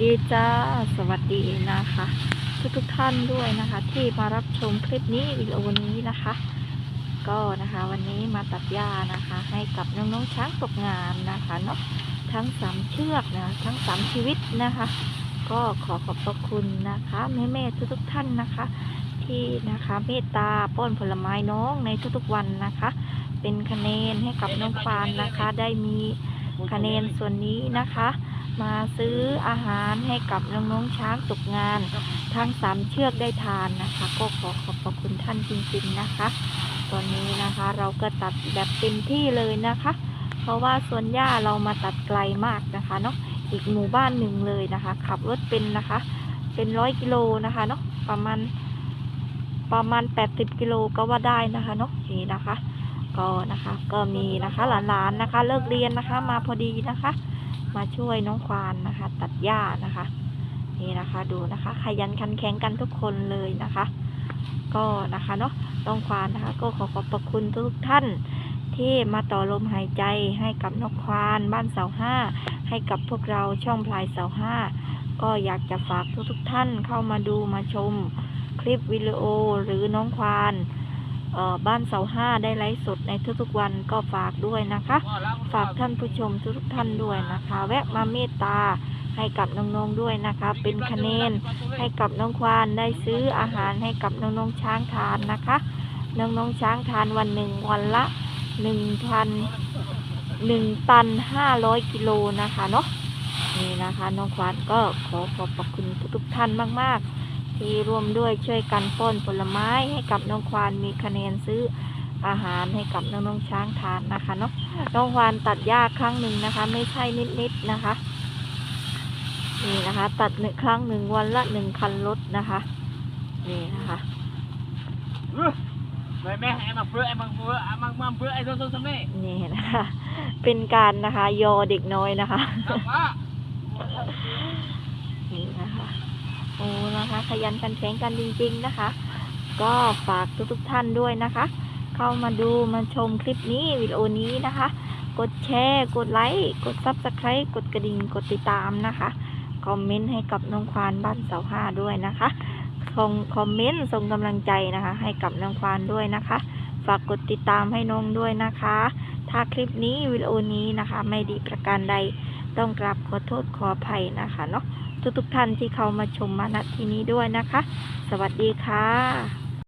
ดีจ้า สวัสดีนะคะ ทุกทุกท่านด้วยนะคะ ที่มารับชมคลิปนี้วิดีโอนี้นะคะ ก็นะคะวันนี้มาตัดหญ้านะคะ ให้กับน้องๆช้างตกงานนะคะเนาะทั้งสามเชือกนะทั้งสามชีวิตนะคะ ก็ขอขอบพระคุณนะคะแม่แม่ๆทุกท่านนะคะ ที่นะคะเมตตาป้อนผลไม้น้องในทุกๆวันนะคะ เป็นคะแนนให้กับน้องฟานนะคะ ได้มีคะแนนส่วนนี้นะคะ มาซื้ออาหารให้กับน้องๆช้างตกงาน ทั้งสามเชือกได้ทานนะคะ ก็ขอขอบพระคุณท่านจริงๆนะคะ ตอนนี้นะคะเราก็ตัดแบบเต็มที่เลยนะคะ เพราะว่าสวนหญ้าเรามาตัดไกลมากนะคะเนาะอีกหมู่บ้านหนึ่งเลยนะคะ ขับรถเป็นนะคะ เป็นร้อยกิโลนะคะเนาะประมาณประมาณ 80 กิโลก็ว่าได้นะคะเนาะนี่นะคะ ก็นะคะก็มีนะคะหลานๆนะคะ เลิกเรียนนะคะ มาพอดีนะคะ มาช่วยน้องควานนะคะ ตัดหญ้านะคะ นี่นะคะดูนะคะขยันขันแข็งกันทุกคนเลยนะคะ ก็นะคะเนาะน้องควานนะคะ ก็ขอขอบพระคุณทุกท่าน ที่มาต่อลมหายใจให้กับนกควานบ้านเสาห้าให้กับพวกเราช่องพลายเสาห้าก็อยากจะฝากทุกๆท่านเข้ามาดูมาชมคลิปวิดีโอหรือน้องควาน บ้านเสาห้าได้ไลฟ์สดในทุกๆวันก็ฝากด้วยนะคะ ฝากท่านผู้ชมทุกท่านด้วยนะคะ แวะมาเมตตาให้กับน้องๆด้วยนะคะ เป็นคะแนนให้กับน้องควานได้ซื้ออาหารให้กับน้องๆช้างทานนะคะน้องๆช้างทานวันหนึ่งวันละหนึ่งพันหนึ่งตันห้าร้อยกิโลนะคะเนาะนี่นะคะน้องควานก็ขอขอบพระคุณทุกๆท่านมากๆ ที่ร่วมด้วยช่วยกันป้อนผลไม้ให้กับน้องควานมีคะแนนซื้ออาหารให้กับน้องๆช้างทานนะคะเนาะน้องควานตัดหญ้าครั้งหนึ่งนะคะ ไม่ใช่นิดๆนะคะนี่นะคะ ตัดหนึ่งครั้งหนึ่งวันละหนึ่งคันรถนะคะนี่นะคะ Mẹ mẹ em mặc bữa em mặc bữa em mặc mặc bữa ai đâu đâu sao mẹ นี่นะคะ เป็นการนะคะ ยอเด็กน้อยนะคะ Không á นี่นะคะ โอ้นะคะ ขยันกันแข็งกันจริง ๆนะคะ ก็ฝากทุกๆท่านด้วยนะคะ เข้ามาดูมาชมคลิปนี้วิดีโอนี้นะคะ กดแชร์ กดไลค์กดซับสไครต์กดกระดิ่งกดติดตามนะคะคอมเมนต์ให้กับน้องควานบ้านเสาห้าด้วยนะคะส่งคอมเมนต์ส่งกำลังใจนะคะ ให้กับน้องควานด้วยนะคะ ฝากกดติดตามให้น้องด้วยนะคะ ถ้าคลิปนี้วิดีโอนี้นะคะ ไม่ดีประการใด ต้องกราบขอโทษขออภัยนะคะเนาะทุกๆท่านที่เข้ามาชมมาณที่นี้ด้วยนะคะ สวัสดีค่ะ